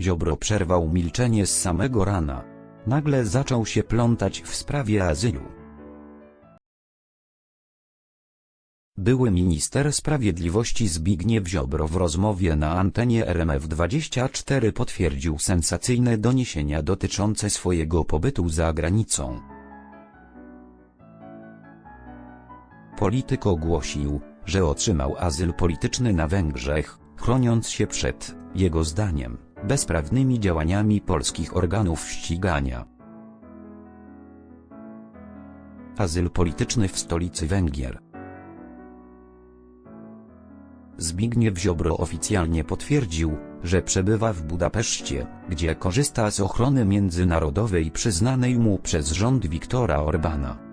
Ziobro przerwał milczenie z samego rana. Nagle zaczął się plątać w sprawie azylu. Były minister sprawiedliwości Zbigniew Ziobro w rozmowie na antenie RMF24 potwierdził sensacyjne doniesienia dotyczące swojego pobytu za granicą. Polityk ogłosił, że otrzymał azyl polityczny na Węgrzech, chroniąc się przed, jego zdaniem, bezprawnymi działaniami polskich organów ścigania. Azyl polityczny w stolicy Węgier. Zbigniew Ziobro oficjalnie potwierdził, że przebywa w Budapeszcie, gdzie korzysta z ochrony międzynarodowej przyznanej mu przez rząd Viktora Orbana.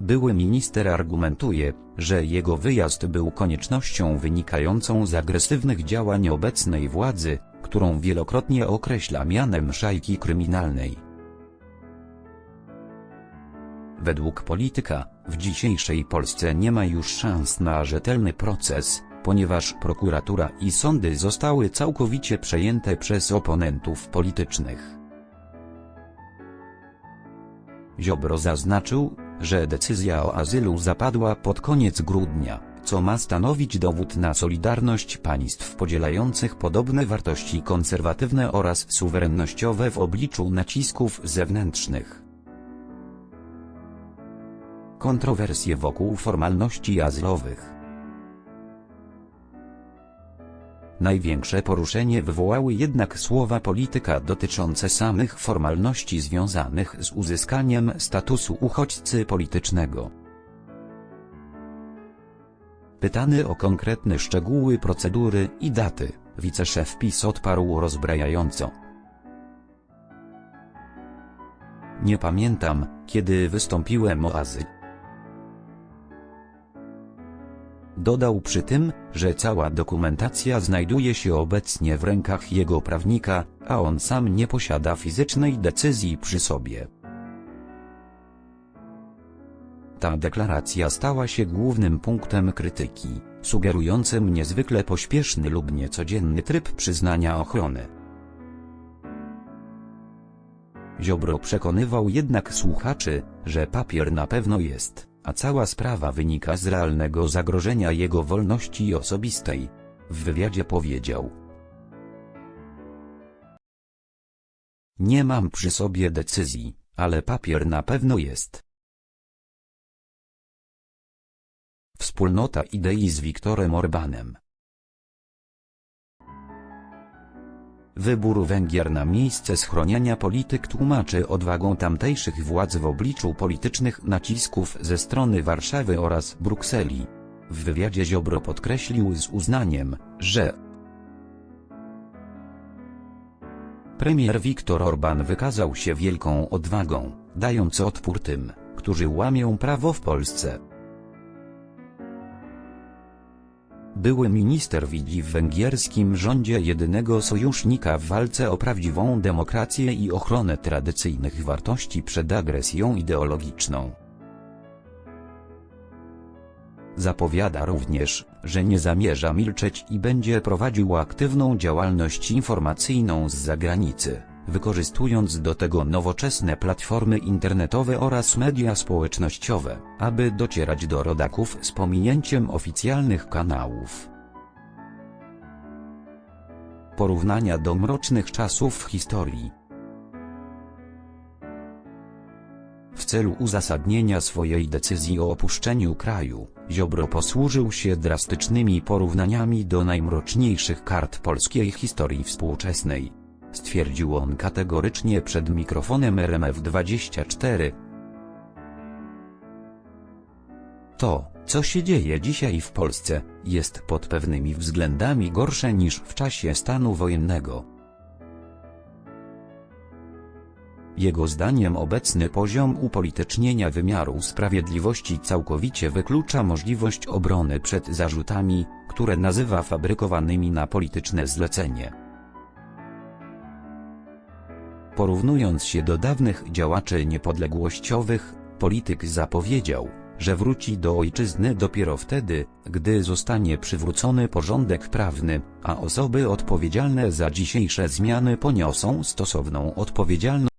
Były minister argumentuje, że jego wyjazd był koniecznością wynikającą z agresywnych działań obecnej władzy, którą wielokrotnie określa mianem szajki kryminalnej. Według polityka, w dzisiejszej Polsce nie ma już szans na rzetelny proces, ponieważ prokuratura i sądy zostały całkowicie przejęte przez oponentów politycznych. Ziobro zaznaczył, że decyzja o azylu zapadła pod koniec grudnia, co ma stanowić dowód na solidarność państw podzielających podobne wartości konserwatywne oraz suwerennościowe w obliczu nacisków zewnętrznych. Kontrowersje wokół formalności azylowych Największe poruszenie wywołały jednak słowa polityka dotyczące samych formalności związanych z uzyskaniem statusu uchodźcy politycznego. Pytany o konkretne szczegóły procedury i daty, wiceszef PiS odparł rozbrajająco. Nie pamiętam, kiedy wystąpiłem o azyl. Dodał przy tym, że cała dokumentacja znajduje się obecnie w rękach jego prawnika, a on sam nie posiada fizycznej decyzji przy sobie. Ta deklaracja stała się głównym punktem krytyki, sugerującym niezwykle pośpieszny lub niecodzienny tryb przyznania ochrony. Ziobro przekonywał jednak słuchaczy, że papier na pewno jest a cała sprawa wynika z realnego zagrożenia jego wolności osobistej. W wywiadzie powiedział. Nie mam przy sobie decyzji, ale papier na pewno jest. Wspólnota idei z Wiktorem Orbanem Wybór Węgier na miejsce schronienia polityk tłumaczy odwagą tamtejszych władz w obliczu politycznych nacisków ze strony Warszawy oraz Brukseli. W wywiadzie Ziobro podkreślił z uznaniem, że Premier Viktor Orban wykazał się wielką odwagą, dając odpór tym, którzy łamią prawo w Polsce. Były minister widzi w węgierskim rządzie jedynego sojusznika w walce o prawdziwą demokrację i ochronę tradycyjnych wartości przed agresją ideologiczną. Zapowiada również, że nie zamierza milczeć i będzie prowadził aktywną działalność informacyjną z zagranicy wykorzystując do tego nowoczesne platformy internetowe oraz media społecznościowe, aby docierać do rodaków z pominięciem oficjalnych kanałów. Porównania do mrocznych czasów w historii W celu uzasadnienia swojej decyzji o opuszczeniu kraju, Ziobro posłużył się drastycznymi porównaniami do najmroczniejszych kart polskiej historii współczesnej stwierdził on kategorycznie przed mikrofonem RMF24. To, co się dzieje dzisiaj w Polsce, jest pod pewnymi względami gorsze niż w czasie stanu wojennego. Jego zdaniem obecny poziom upolitycznienia wymiaru sprawiedliwości całkowicie wyklucza możliwość obrony przed zarzutami, które nazywa fabrykowanymi na polityczne zlecenie. Porównując się do dawnych działaczy niepodległościowych, polityk zapowiedział, że wróci do ojczyzny dopiero wtedy, gdy zostanie przywrócony porządek prawny, a osoby odpowiedzialne za dzisiejsze zmiany poniosą stosowną odpowiedzialność.